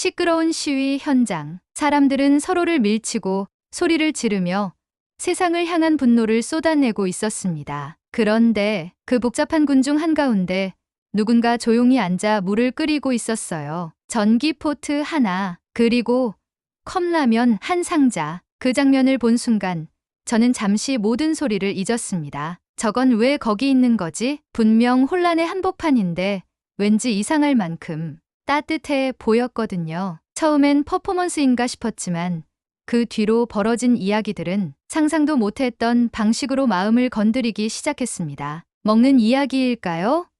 시끄러운 시위 현장. 사람들은 서로를 밀치고 소리를 지르며 세상을 향한 분노를 쏟아내고 있었습니다. 그런데 그 복잡한 군중 한가운데 누군가 조용히 앉아 물을 끓이고 있었어요. 전기포트 하나, 그리고 컵라면 한 상자. 그 장면을 본 순간 저는 잠시 모든 소리를 잊었습니다. 저건 왜 거기 있는 거지? 분명 혼란의 한복판인데 왠지 이상할 만큼 따뜻해 보였거든요. 처음엔 퍼포먼스인가 싶었지만 그 뒤로 벌어진 이야기들은 상상도 못했던 방식으로 마음을 건드리기 시작했습니다. 먹는 이야기일까요?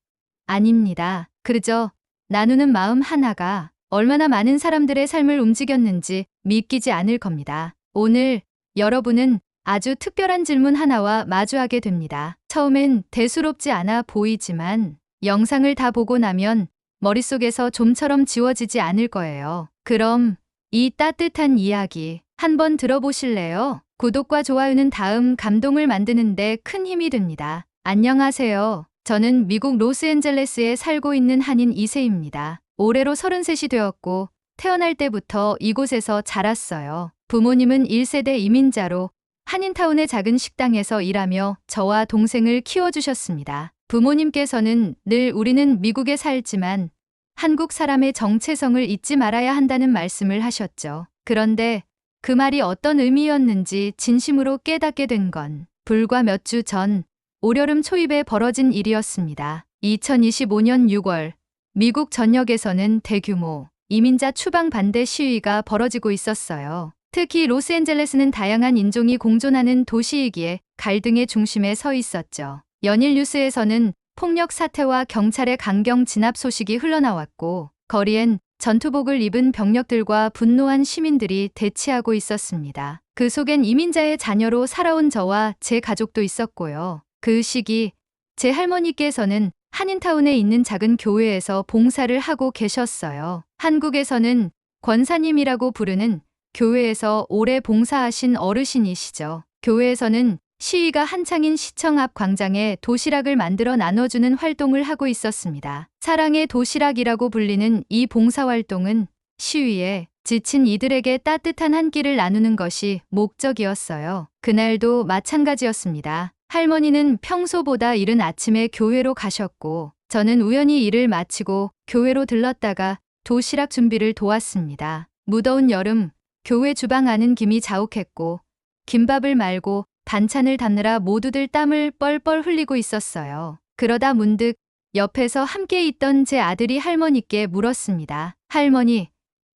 아닙니다. 그저 나누는 마음 하나가 얼마나 많은 사람들의 삶을 움직였는지 믿기지 않을 겁니다. 오늘 여러분은 아주 특별한 질문 하나와 마주하게 됩니다. 처음엔 대수롭지 않아 보이지만 영상을 다 보고 나면 머릿속에서 좀처럼 지워지지 않을 거예요. 그럼 이 따뜻한 이야기 한번 들어보실래요? 구독과 좋아요는 다음 감동을 만드는데 큰 힘이 됩니다. 안녕하세요. 저는 미국 로스앤젤레스에 살고 있는 한인 이세입니다. 올해로 33이 되었고 태어날 때부터 이곳에서 자랐어요. 부모님은 1세대 이민자로 한인타운의 작은 식당에서 일하며 저와 동생을 키워주셨습니다. 부모님께서는 늘 우리는 미국에 살지만 한국 사람의 정체성을 잊지 말아야 한다는 말씀을 하셨죠. 그런데 그 말이 어떤 의미였는지 진심으로 깨닫게 된 건 불과 몇 주 전 올여름 초입에 벌어진 일이었습니다. 2025년 6월 미국 전역에서는 대규모 이민자 추방 반대 시위가 벌어지고 있었어요. 특히 로스앤젤레스는 다양한 인종이 공존하는 도시이기에 갈등의 중심에 서 있었죠. 연일 뉴스에서는 폭력 사태와 경찰의 강경 진압 소식이 흘러나왔고 거리엔 전투복을 입은 병력들과 분노한 시민들이 대치하고 있었습니다. 그 속엔 이민자의 자녀로 살아온 저와 제 가족도 있었고요. 그 시기 제 할머니께서는 한인타운에 있는 작은 교회에서 봉사를 하고 계셨어요. 한국에서는 권사님이라고 부르는 교회에서 오래 봉사하신 어르신이시죠. 교회에서는 시위가 한창인 시청 앞 광장에 도시락을 만들어 나눠주는 활동을 하고 있었습니다. 사랑의 도시락이라고 불리는 이 봉사활동은 시위에 지친 이들에게 따뜻한 한 끼를 나누는 것이 목적이었어요. 그날도 마찬가지였습니다. 할머니는 평소보다 이른 아침에 교회로 가셨고 저는 우연히 일을 마치고 교회로 들렀다가 도시락 준비를 도왔습니다. 무더운 여름 교회 주방 안은 김이 자욱했고 김밥을 말고 반찬을 담느라 모두들 땀을 뻘뻘 흘리고 있었어요. 그러다 문득 옆에서 함께 있던 제 아들이 할머니께 물었습니다. 할머니,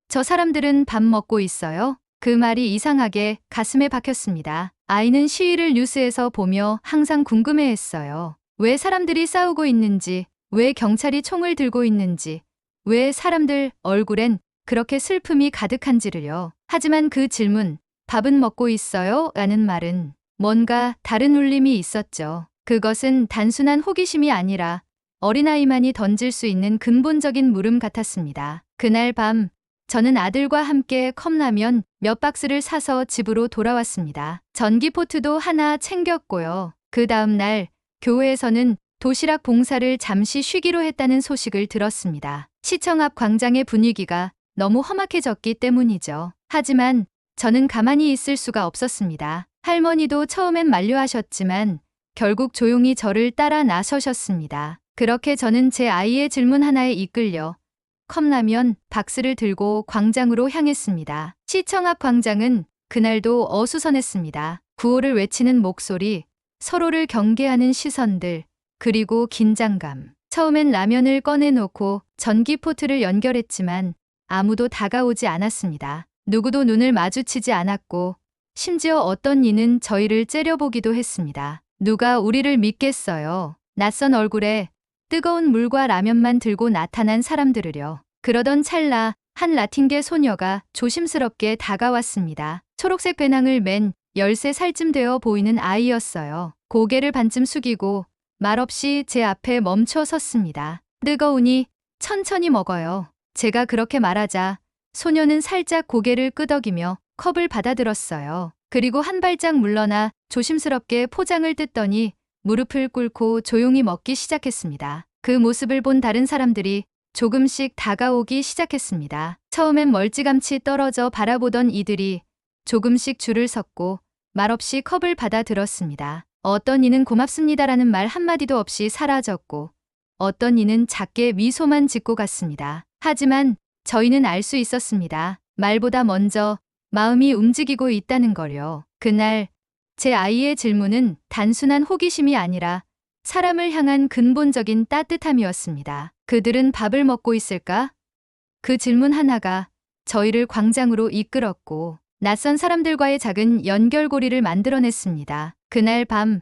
저 사람들은 밥 먹고 있어요? 그 말이 이상하게 가슴에 박혔습니다. 아이는 시위를 뉴스에서 보며 항상 궁금해 했어요. 왜 사람들이 싸우고 있는지, 왜 경찰이 총을 들고 있는지, 왜 사람들 얼굴엔 그렇게 슬픔이 가득한지를요. 하지만 그 질문, 밥은 먹고 있어요? 라는 말은 뭔가 다른 울림이 있었죠. 그것은 단순한 호기심이 아니라 어린아이만이 던질 수 있는 근본적인 물음 같았습니다. 그날 밤, 저는 아들과 함께 컵라면 몇 박스를 사서 집으로 돌아왔습니다. 전기포트도 하나 챙겼고요. 그 다음 날 교회에서는 도시락 봉사를 잠시 쉬기로 했다는 소식을 들었습니다. 시청 앞 광장의 분위기가 너무 험악해졌기 때문이죠. 하지만 저는 가만히 있을 수가 없었습니다. 할머니도 처음엔 만류하셨지만 결국 조용히 저를 따라 나서셨습니다. 그렇게 저는 제 아이의 질문 하나에 이끌려 컵라면 박스를 들고 광장으로 향했습니다. 시청 앞 광장은 그날도 어수선했습니다. 구호를 외치는 목소리, 서로를 경계하는 시선들, 그리고 긴장감. 처음엔 라면을 꺼내놓고 전기포트를 연결했지만 아무도 다가오지 않았습니다. 누구도 눈을 마주치지 않았고 심지어 어떤 이는 저희를 째려보기도 했습니다. 누가 우리를 믿겠어요. 낯선 얼굴에 뜨거운 물과 라면만 들고 나타난 사람들을요. 그러던 찰나 한 라틴계 소녀가 조심스럽게 다가왔습니다. 초록색 배낭을 맨 13살쯤 되어 보이는 아이였어요. 고개를 반쯤 숙이고 말없이 제 앞에 멈춰 섰습니다. 뜨거우니 천천히 먹어요. 제가 그렇게 말하자 소녀는 살짝 고개를 끄덕이며 컵을 받아들었어요. 그리고 한 발짝 물러나 조심스럽게 포장을 뜯더니 무릎을 꿇고 조용히 먹기 시작했습니다. 그 모습을 본 다른 사람들이 조금씩 다가오기 시작했습니다. 처음엔 멀찌감치 떨어져 바라보던 이들이 조금씩 줄을 섰고 말없이 컵을 받아 들었습니다. 어떤 이는 고맙습니다라는 말 한마디도 없이 사라졌고 어떤 이는 작게 미소만 짓고 갔습니다. 하지만 저희는 알 수 있었습니다. 말보다 먼저 마음이 움직이고 있다는 걸요. 그날 제 아이의 질문은 단순한 호기심이 아니라 사람을 향한 근본적인 따뜻함이었습니다. 그들은 밥을 먹고 있을까? 그 질문 하나가 저희를 광장으로 이끌었고 낯선 사람들과의 작은 연결고리를 만들어냈습니다. 그날 밤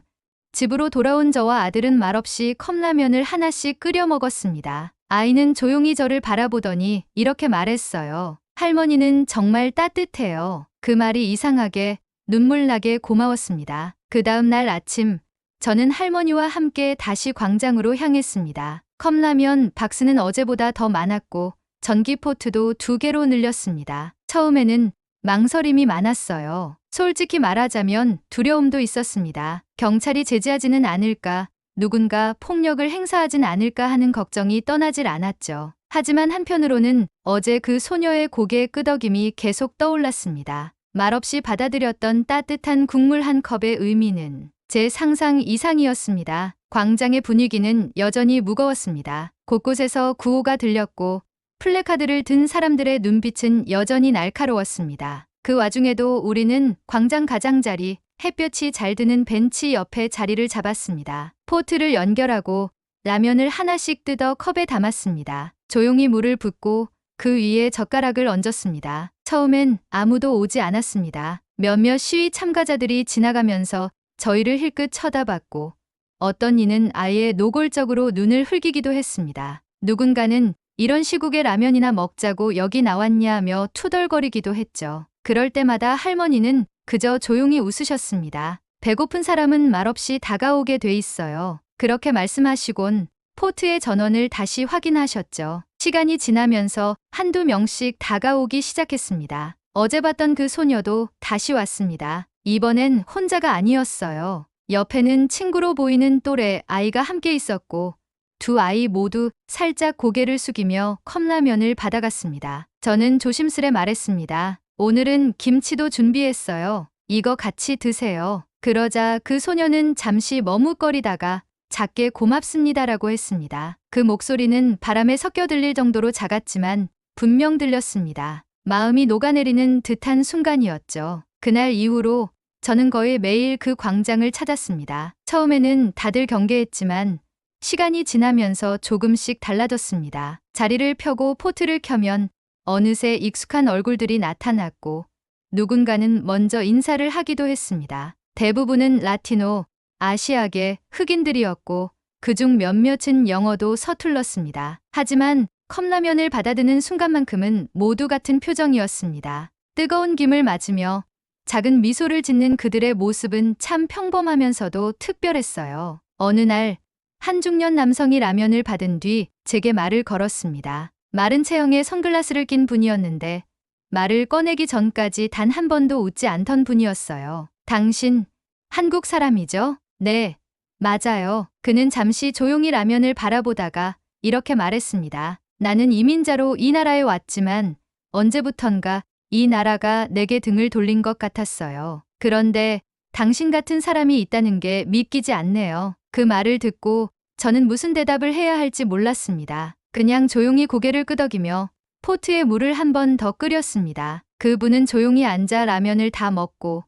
집으로 돌아온 저와 아들은 말없이 컵라면을 하나씩 끓여 먹었습니다. 아이는 조용히 저를 바라보더니 이렇게 말했어요. 할머니는 정말 따뜻해요. 그 말이 이상하게 눈물나게 고마웠습니다. 그 다음 날 아침 저는 할머니와 함께 다시 광장으로 향했습니다. 컵라면 박스는 어제보다 더 많았고 전기포트도 두 개로 늘렸습니다. 처음에는 망설임이 많았어요. 솔직히 말하자면 두려움도 있었습니다. 경찰이 제지하지는 않을까, 누군가 폭력을 행사하진 않을까 하는 걱정이 떠나질 않았죠. 하지만 한편으로는 어제 그 소녀의 고개 끄덕임이 계속 떠올랐습니다. 말없이 받아들였던 따뜻한 국물 한 컵의 의미는 제 상상 이상이었습니다. 광장의 분위기는 여전히 무거웠습니다. 곳곳에서 구호가 들렸고 플래카드를 든 사람들의 눈빛은 여전히 날카로웠습니다. 그 와중에도 우리는 광장 가장자리, 햇볕이 잘 드는 벤치 옆에 자리를 잡았습니다. 포트를 연결하고 라면을 하나씩 뜯어 컵에 담았습니다. 조용히 물을 붓고 그 위에 젓가락을 얹었습니다. 처음엔 아무도 오지 않았습니다. 몇몇 시위 참가자들이 지나가면서 저희를 힐끗 쳐다봤고 어떤 이는 아예 노골적으로 눈을 흘기기도 했습니다. 누군가는 이런 시국에 라면이나 먹자고 여기 나왔냐며 투덜거리기도 했죠. 그럴 때마다 할머니는 그저 조용히 웃으셨습니다. 배고픈 사람은 말없이 다가오게 돼 있어요. 그렇게 말씀하시곤 포트의 전원을 다시 확인하셨죠. 시간이 지나면서 한두 명씩 다가오기 시작했습니다. 어제 봤던 그 소녀도 다시 왔습니다. 이번엔 혼자가 아니었어요. 옆에는 친구로 보이는 또래 아이가 함께 있었고 두 아이 모두 살짝 고개를 숙이며 컵라면을 받아갔습니다. 저는 조심스레 말했습니다. 오늘은 김치도 준비했어요. 이거 같이 드세요. 그러자 그 소녀는 잠시 머뭇거리다가 작게 고맙습니다라고 했습니다. 그 목소리는 바람에 섞여 들릴 정도로 작았지만 분명 들렸습니다. 마음이 녹아내리는 듯한 순간이었죠. 그날 이후로 저는 거의 매일 그 광장을 찾았습니다. 처음에는 다들 경계했지만 시간이 지나면서 조금씩 달라졌습니다. 자리를 펴고 포트를 켜면 어느새 익숙한 얼굴들이 나타났고 누군가는 먼저 인사를 하기도 했습니다. 대부분은 라티노, 아시아계, 흑인들이었고 그중 몇몇은 영어도 서툴렀습니다. 하지만 컵라면을 받아드는 순간만큼은 모두 같은 표정이었습니다. 뜨거운 김을 맞으며 작은 미소를 짓는 그들의 모습은 참 평범하면서도 특별했어요. 어느 날 한 중년 남성이 라면을 받은 뒤 제게 말을 걸었습니다. 마른 체형에 선글라스를 낀 분이었는데 말을 꺼내기 전까지 단 한 번도 웃지 않던 분이었어요. 당신 한국 사람이죠? 네, 맞아요. 그는 잠시 조용히 라면을 바라보다가 이렇게 말했습니다. 나는 이민자로 이 나라에 왔지만 언제부턴가 이 나라가 내게 등을 돌린 것 같았어요. 그런데 당신 같은 사람이 있다는 게 믿기지 않네요. 그 말을 듣고 저는 무슨 대답을 해야 할지 몰랐습니다. 그냥 조용히 고개를 끄덕이며 포트에 물을 한 번 더 끓였습니다. 그분은 조용히 앉아 라면을 다 먹고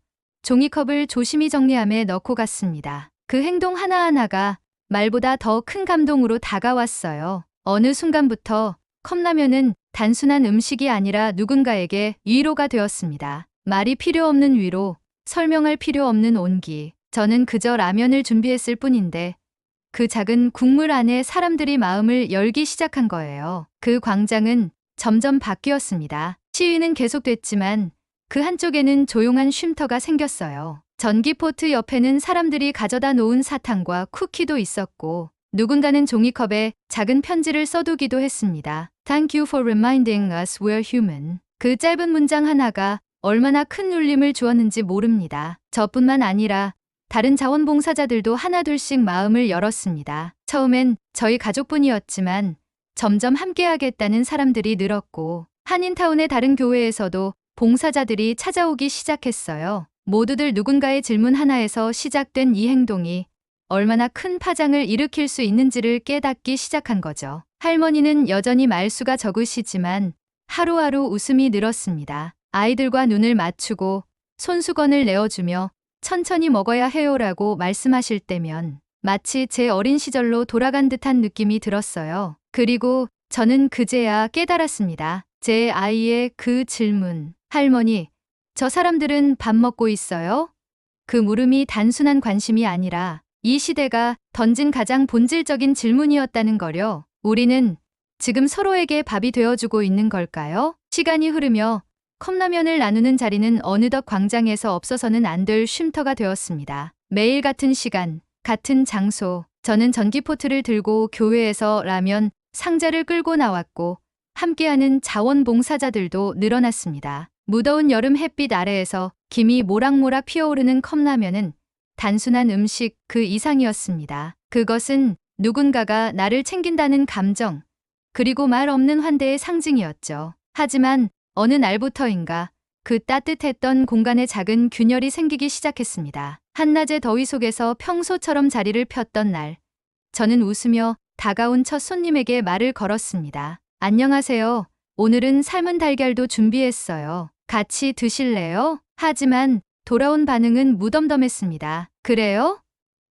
종이컵을 조심히 정리함에 넣고 갔습니다. 그 행동 하나하나가 말보다 더 큰 감동으로 다가왔어요. 어느 순간부터 컵라면은 단순한 음식이 아니라 누군가에게 위로가 되었습니다. 말이 필요 없는 위로, 설명할 필요 없는 온기. 저는 그저 라면을 준비했을 뿐인데 그 작은 국물 안에 사람들이 마음을 열기 시작한 거예요. 그 광장은 점점 바뀌었습니다. 시위는 계속됐지만 그 한쪽에는 조용한 쉼터가 생겼어요. 전기포트 옆에는 사람들이 가져다 놓은 사탕과 쿠키도 있었고 누군가는 종이컵에 작은 편지를 써두기도 했습니다. Thank you for reminding us we're human. 그 짧은 문장 하나가 얼마나 큰 울림을 주었는지 모릅니다. 저뿐만 아니라 다른 자원봉사자들도 하나둘씩 마음을 열었습니다. 처음엔 저희 가족뿐이었지만 점점 함께하겠다는 사람들이 늘었고 한인타운의 다른 교회에서도 봉사자들이 찾아오기 시작했어요. 모두들 누군가의 질문 하나에서 시작된 이 행동이 얼마나 큰 파장을 일으킬 수 있는지를 깨닫기 시작한 거죠. 할머니는 여전히 말수가 적으시지만 하루하루 웃음이 늘었습니다. 아이들과 눈을 맞추고 손수건을 내어주며 천천히 먹어야 해요라고 말씀하실 때면 마치 제 어린 시절로 돌아간 듯한 느낌이 들었어요. 그리고 저는 그제야 깨달았습니다. 제 아이의 그 질문. 할머니, 저 사람들은 밥 먹고 있어요? 그 물음이 단순한 관심이 아니라 이 시대가 던진 가장 본질적인 질문이었다는 거려. 우리는 지금 서로에게 밥이 되어주고 있는 걸까요? 시간이 흐르며 컵라면을 나누는 자리는 어느덧 광장에서 없어서는 안 될 쉼터가 되었습니다. 매일 같은 시간, 같은 장소, 저는 전기포트를 들고 교회에서 라면 상자를 끌고 나왔고 함께하는 자원봉사자들도 늘어났습니다. 무더운 여름 햇빛 아래에서 김이 모락모락 피어오르는 컵라면은 단순한 음식 그 이상이었습니다. 그것은 누군가가 나를 챙긴다는 감정, 그리고 말 없는 환대의 상징이었죠. 하지만 어느 날부터인가 그 따뜻했던 공간에 작은 균열이 생기기 시작했습니다. 한낮의 더위 속에서 평소처럼 자리를 폈던 날, 저는 웃으며 다가온 첫 손님에게 말을 걸었습니다. 안녕하세요. 오늘은 삶은 달걀도 준비했어요. 같이 드실래요? 하지만 돌아온 반응은 무덤덤했습니다. 그래요?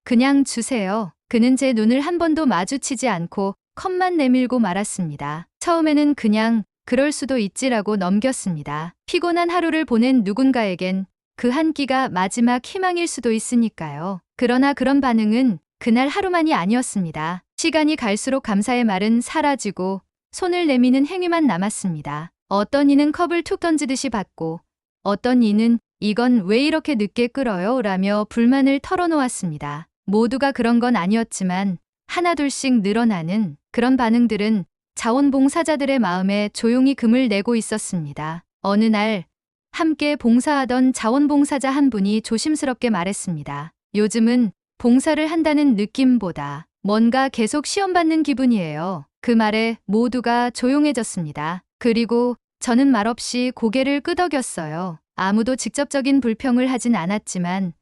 그냥 주세요. 그는 제 눈을 한 번도 마주치지 않고 컵만 내밀고 말았습니다. 처음에는 그냥 그럴 수도 있지라고 넘겼습니다. 피곤한 하루를 보낸 누군가에겐 그 한 끼가 마지막 희망일 수도 있으니까요. 그러나 그런 반응은 그날 하루만이 아니었습니다. 시간이 갈수록 감사의 말은 사라지고 손을 내미는 행위만 남았습니다. 어떤 이는 컵을 툭 던지듯이 받고 어떤 이는 이건 왜 이렇게 늦게 끓어요? 라며 불만을 털어놓았습니다. 모두가 그런 건 아니었지만 하나둘씩 늘어나는 그런 반응들은 자원봉사자들의 마음에 조용히 금을 내고 있었습니다. 어느 날 함께 봉사하던 자원봉사자 한 분이 조심스럽게 말했습니다. 요즘은 봉사를 한다는 느낌보다 뭔가 계속 시험받는 기분이에요. 그 말에 모두가 조용해졌습니다. 그리고 저는 말없이 고개를 끄덕였어요. 아무도 직접적인 불평을 하진 않았지만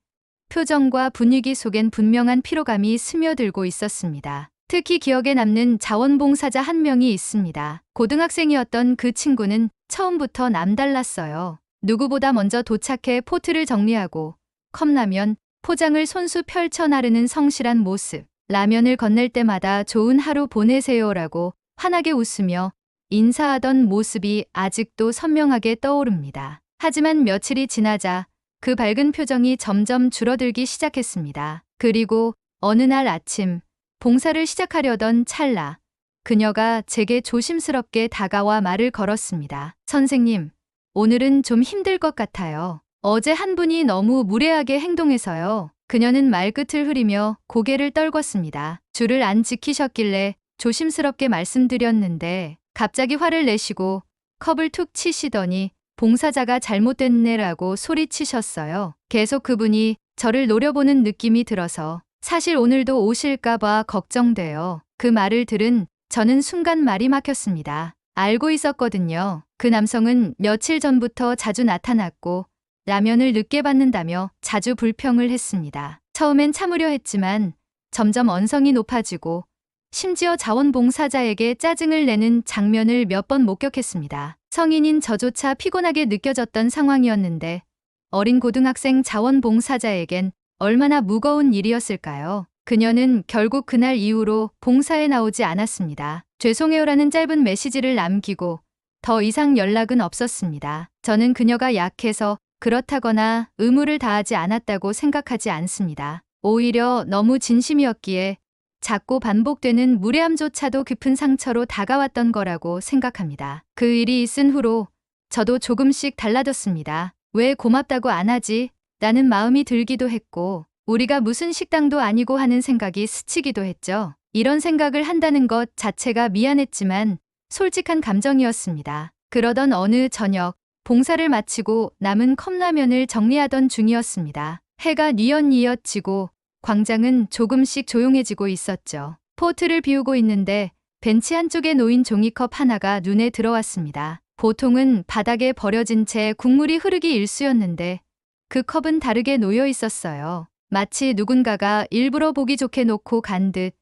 표정과 분위기 속엔 분명한 피로감이 스며들고 있었습니다. 특히 기억에 남는 자원봉사자 한 명이 있습니다. 고등학생이었던 그 친구는 처음부터 남달랐어요. 누구보다 먼저 도착해 포트를 정리하고 컵라면, 포장을 손수 펼쳐 나르는 성실한 모습. 라면을 건넬 때마다 좋은 하루 보내세요라고 환하게 웃으며 인사하던 모습이 아직도 선명하게 떠오릅니다. 하지만 며칠이 지나자 그 밝은 표정이 점점 줄어들기 시작했습니다. 그리고 어느 날 아침 봉사를 시작하려던 찰나 그녀가 제게 조심스럽게 다가와 말을 걸었습니다. 선생님, 오늘은 좀 힘들 것 같아요. 어제 한 분이 너무 무례하게 행동해서요. 그녀는 말끝을 흐리며 고개를 떨궜습니다. 줄을 안 지키셨길래 조심스럽게 말씀드렸는데 갑자기 화를 내시고 컵을 툭 치시더니 봉사자가 잘못됐네라고 소리치셨어요. 계속 그분이 저를 노려보는 느낌이 들어서 사실 오늘도 오실까봐 걱정돼요. 그 말을 들은 저는 순간 말이 막혔습니다. 알고 있었거든요. 그 남성은 며칠 전부터 자주 나타났고 라면을 늦게 받는다며 자주 불평을 했습니다. 처음엔 참으려 했지만 점점 언성이 높아지고 심지어 자원봉사자에게 짜증을 내는 장면을 몇 번 목격했습니다. 성인인 저조차 피곤하게 느껴졌던 상황이었는데 어린 고등학생 자원봉사자에겐 얼마나 무거운 일이었을까요? 그녀는 결국 그날 이후로 봉사에 나오지 않았습니다. 죄송해요라는 짧은 메시지를 남기고 더 이상 연락은 없었습니다. 저는 그녀가 약해서 그렇다거나 의무를 다하지 않았다고 생각하지 않습니다. 오히려 너무 진심이었기에 작고 반복되는 무례함조차도 깊은 상처로 다가왔던 거라고 생각합니다. 그 일이 있은 후로 저도 조금씩 달라졌습니다. 왜 고맙다고 안 하지? 라는 마음이 들기도 했고, 우리가 무슨 식당도 아니고 하는 생각이 스치기도 했죠. 이런 생각을 한다는 것 자체가 미안했지만 솔직한 감정이었습니다. 그러던 어느 저녁, 봉사를 마치고 남은 컵라면을 정리하던 중이었습니다. 해가 뉘엿뉘엿 지고 광장은 조금씩 조용해지고 있었죠. 포트를 비우고 있는데 벤치 한쪽에 놓인 종이컵 하나가 눈에 들어왔습니다. 보통은 바닥에 버려진 채 국물이 흐르기 일쑤였는데 그 컵은 다르게 놓여 있었어요. 마치 누군가가 일부러 보기 좋게 놓고 간 듯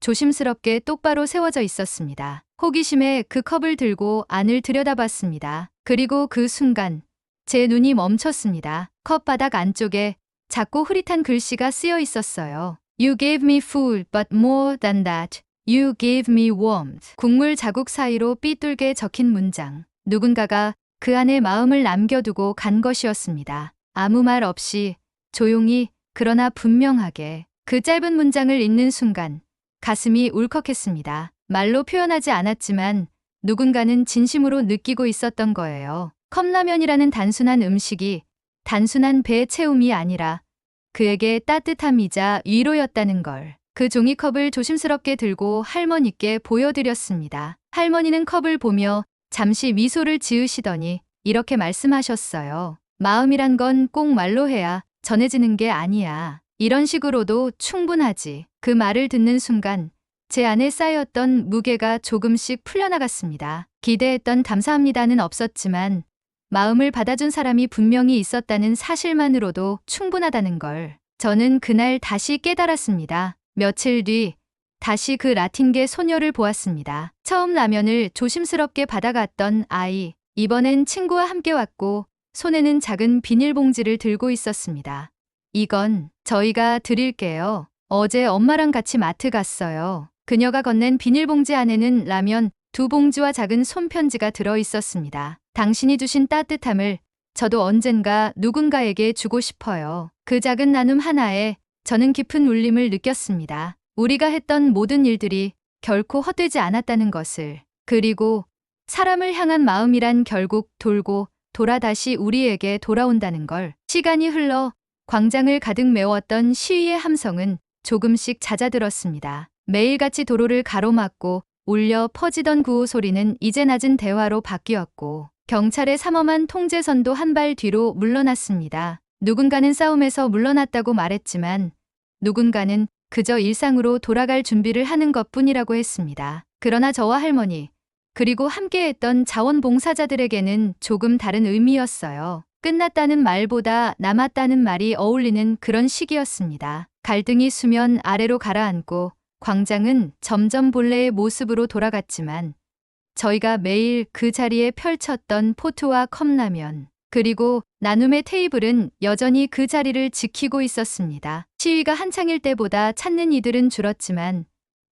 조심스럽게 똑바로 세워져 있었습니다. 호기심에 그 컵을 들고 안을 들여다봤습니다. 그리고 그 순간 제 눈이 멈췄습니다. 컵 바닥 안쪽에 작고 흐릿한 글씨가 쓰여 있었어요. You gave me food, but more than that, you gave me warmth. 국물 자국 사이로 삐뚤게 적힌 문장. 누군가가 그 안에 마음을 남겨두고 간 것이었습니다. 아무 말 없이 조용히 그러나 분명하게 그 짧은 문장을 읽는 순간 가슴이 울컥했습니다. 말로 표현하지 않았지만 누군가는 진심으로 느끼고 있었던 거예요. 컵라면이라는 단순한 음식이 단순한 배 채움이 아니라 그에게 따뜻함이자 위로였다는 걸. 그 종이컵을 조심스럽게 들고 할머니께 보여드렸습니다. 할머니는 컵을 보며 잠시 미소를 지으시더니 이렇게 말씀하셨어요. 마음이란 건 꼭 말로 해야 전해지는 게 아니야. 이런 식으로도 충분하지. 그 말을 듣는 순간 제 안에 쌓였던 무게가 조금씩 풀려나갔습니다. 기대했던 감사합니다는 없었지만 마음을 받아준 사람이 분명히 있었다는 사실만으로도 충분하다는 걸 저는 그날 다시 깨달았습니다. 며칠 뒤 다시 그 라틴계 소녀를 보았습니다. 처음 라면을 조심스럽게 받아갔던 아이. 이번엔 친구와 함께 왔고 손에는 작은 비닐봉지를 들고 있었습니다. 이건 저희가 드릴게요. 어제 엄마랑 같이 마트 갔어요. 그녀가 건넨 비닐봉지 안에는 라면 두 봉지와 작은 손편지가 들어 있었습니다. 당신이 주신 따뜻함을 저도 언젠가 누군가에게 주고 싶어요. 그 작은 나눔 하나에 저는 깊은 울림을 느꼈습니다. 우리가 했던 모든 일들이 결코 헛되지 않았다는 것을. 그리고 사람을 향한 마음이란 결국 돌고 돌아 다시 우리에게 돌아온다는 걸. 시간이 흘러 광장을 가득 메웠던 시위의 함성은 조금씩 잦아들었습니다. 매일같이 도로를 가로막고 울려 퍼지던 구호 소리는 이제 낮은 대화로 바뀌었고 경찰의 삼엄한 통제선도 한 발 뒤로 물러났습니다. 누군가는 싸움에서 물러났다고 말했지만 누군가는 그저 일상으로 돌아갈 준비를 하는 것 뿐이라고 했습니다. 그러나 저와 할머니, 그리고 함께했던 자원봉사자들에게는 조금 다른 의미였어요. 끝났다는 말보다 남았다는 말이 어울리는 그런 시기였습니다. 갈등이 수면 아래로 가라앉고 광장은 점점 본래의 모습으로 돌아갔지만 저희가 매일 그 자리에 펼쳤던 포트와 컵라면 그리고 나눔의 테이블은 여전히 그 자리를 지키고 있었습니다. 시위가 한창일 때보다 찾는 이들은 줄었지만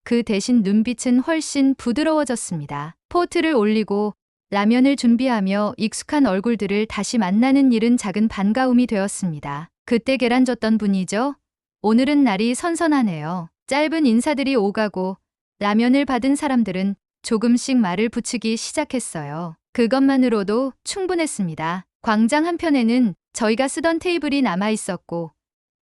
그 대신 눈빛은 훨씬 부드러워졌습니다. 포트를 올리고 라면을 준비하며 익숙한 얼굴들을 다시 만나는 일은 작은 반가움이 되었습니다. 그때 계란 줬던 분이죠? 오늘은 날이 선선하네요. 짧은 인사들이 오가고 라면을 받은 사람들은 조금씩 말을 붙이기 시작했어요. 그것만으로도 충분했습니다. 광장 한편에는 저희가 쓰던 테이블이 남아 있었고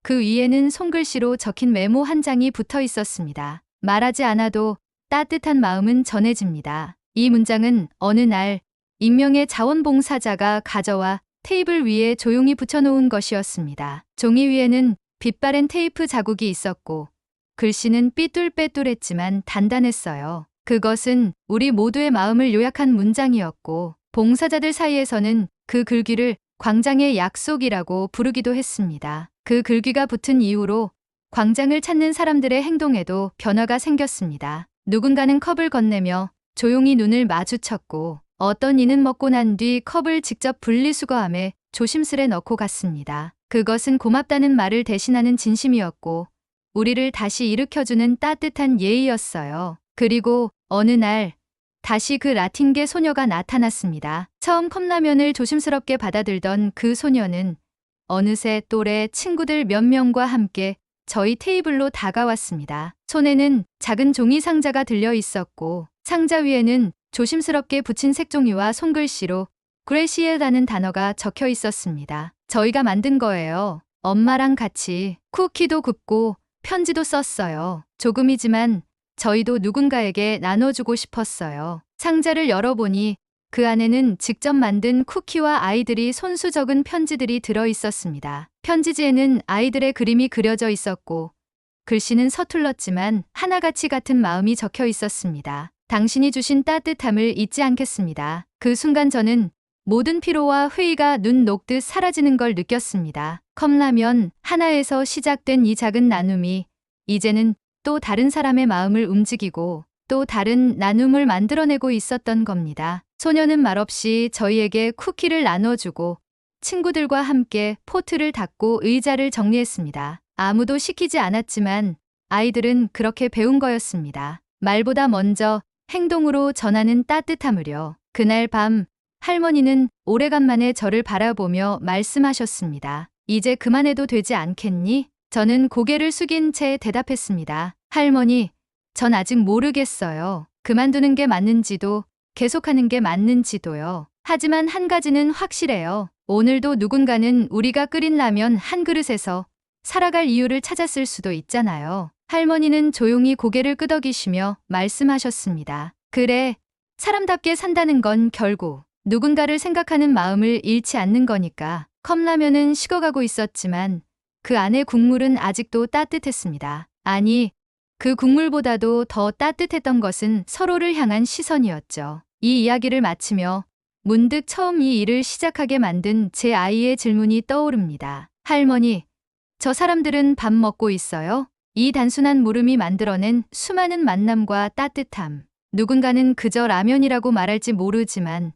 그 위에는 손글씨로 적힌 메모 한 장이 붙어 있었습니다. 말하지 않아도 따뜻한 마음은 전해집니다. 이 문장은 어느 날 익명의 자원봉사자가 가져와 테이블 위에 조용히 붙여놓은 것이었습니다. 종이 위에는 빛바랜 테이프 자국이 있었고 글씨는 삐뚤빼뚤했지만 단단했어요. 그것은 우리 모두의 마음을 요약한 문장이었고 봉사자들 사이에서는 그 글귀를 광장의 약속이라고 부르기도 했습니다. 그 글귀가 붙은 이후로 광장을 찾는 사람들의 행동에도 변화가 생겼습니다. 누군가는 컵을 건네며 조용히 눈을 마주쳤고 어떤 이는 먹고 난 뒤 컵을 직접 분리수거함에 조심스레 넣고 갔습니다. 그것은 고맙다는 말을 대신하는 진심이었고 우리를 다시 일으켜주는 따뜻한 예의였어요. 그리고 어느 날 다시 그 라틴계 소녀가 나타났습니다. 처음 컵라면을 조심스럽게 받아들던 그 소녀는 어느새 또래 친구들 몇 명과 함께 저희 테이블로 다가왔습니다. 손에는 작은 종이 상자가 들려 있었고 상자 위에는 조심스럽게 붙인 색종이와 손글씨로 그레시에라는 단어가 적혀 있었습니다. 저희가 만든 거예요. 엄마랑 같이 쿠키도 굽고 편지도 썼어요. 조금이지만 저희도 누군가에게 나눠주고 싶었어요. 상자를 열어보니 그 안에는 직접 만든 쿠키와 아이들이 손수 적은 편지들이 들어 있었습니다. 편지지에는 아이들의 그림이 그려져 있었고 글씨는 서툴렀지만 하나같이 같은 마음이 적혀 있었습니다. 당신이 주신 따뜻함을 잊지 않겠습니다. 그 순간 저는 모든 피로와 회의가 눈 녹듯 사라지는 걸 느꼈습니다. 컵라면 하나에서 시작된 이 작은 나눔이 이제는 또 다른 사람의 마음을 움직이고 또 다른 나눔을 만들어내고 있었던 겁니다. 소녀는 말없이 저희에게 쿠키를 나눠주고 친구들과 함께 포트를 닫고 의자를 정리했습니다. 아무도 시키지 않았지만 아이들은 그렇게 배운 거였습니다. 말보다 먼저 행동으로 전하는 따뜻함을요. 그날 밤 할머니는 오래간만에 저를 바라보며 말씀하셨습니다. 이제 그만해도 되지 않겠니? 저는 고개를 숙인 채 대답했습니다. 할머니, 전 아직 모르겠어요. 그만두는 게 맞는지도 계속하는 게 맞는지도요. 하지만 한 가지는 확실해요. 오늘도 누군가는 우리가 끓인 라면 한 그릇에서 살아갈 이유를 찾았을 수도 있잖아요. 할머니는 조용히 고개를 끄덕이시며 말씀하셨습니다. 그래, 사람답게 산다는 건 결국 누군가를 생각하는 마음을 잃지 않는 거니까. 컵라면은 식어가고 있었지만 그 안에 국물은 아직도 따뜻했습니다. 아니, 그 국물보다도 더 따뜻했던 것은 서로를 향한 시선이었죠. 이 이야기를 마치며 문득 처음 이 일을 시작하게 만든 제 아이의 질문이 떠오릅니다. 할머니, 저 사람들은 밥 먹고 있어요? 이 단순한 물음이 만들어낸 수많은 만남과 따뜻함. 누군가는 그저 라면이라고 말할지 모르지만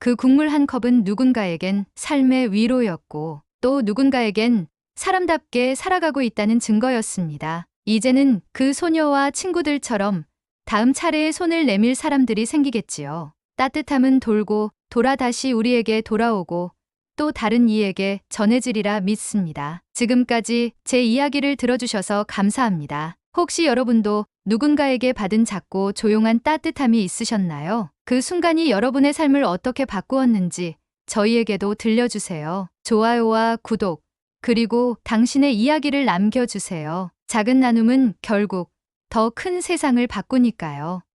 그 국물 한 컵은 누군가에겐 삶의 위로였고 또 누군가에겐 사람답게 살아가고 있다는 증거였습니다. 이제는 그 소녀와 친구들처럼 다음 차례에 손을 내밀 사람들이 생기겠지요. 따뜻함은 돌고 돌아 다시 우리에게 돌아오고 또 다른 이에게 전해지리라 믿습니다. 지금까지 제 이야기를 들어주셔서 감사합니다. 혹시 여러분도 누군가에게 받은 작고 조용한 따뜻함이 있으셨나요? 그 순간이 여러분의 삶을 어떻게 바꾸었는지 저희에게도 들려주세요. 좋아요와 구독, 그리고 당신의 이야기를 남겨주세요. 작은 나눔은 결국 더 큰 세상을 바꾸니까요.